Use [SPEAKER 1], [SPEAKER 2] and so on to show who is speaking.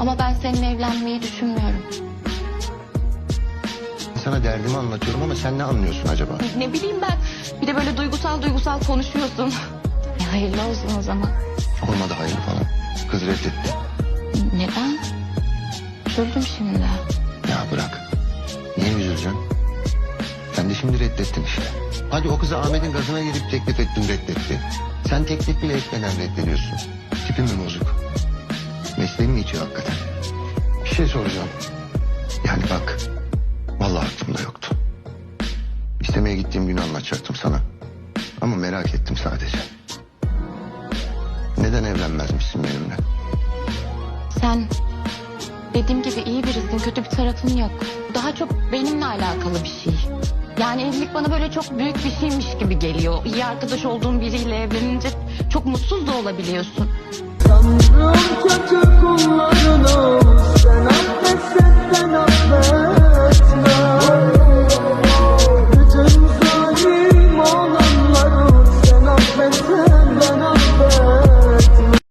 [SPEAKER 1] Ama ben seninle evlenmeyi düşünmüyorum.
[SPEAKER 2] Sana derdimi anlatıyorum ama sen ne anlıyorsun acaba?
[SPEAKER 1] Ne bileyim ben. Bir de böyle duygusal duygusal konuşuyorsun. E, hayırlı olsun o zaman.
[SPEAKER 2] Olmadı hayır falan. Kız reddetti.
[SPEAKER 1] Neden? Üzüldüm şimdi.
[SPEAKER 2] Ya bırak. Niye üzüleceksin? Sen de şimdi reddettin işte. Hadi o kızı Ahmet'in gazına gelip teklif ettin reddetti. Sen teklif bile etmeden reddediyorsun. Tipin mi bozuk? Mesleğin mi içiyor hakikaten? Bir şey soracağım. Yani bak. Vallahi aklımda yoktu. İstemeye gittiğim günü anlatacaktım sana. Ama merak ettim sadece. Neden evlenmezmişsin benimle?
[SPEAKER 1] Sen dediğim gibi iyi birisin. Kötü bir tarafın yok. Daha çok benimle alakalı bir şey. Yani evlilik bana böyle çok büyük bir şeymiş gibi geliyor. İyi arkadaş olduğun biriyle evlenince çok mutsuz da olabiliyorsun.
[SPEAKER 3] Tanrım kötü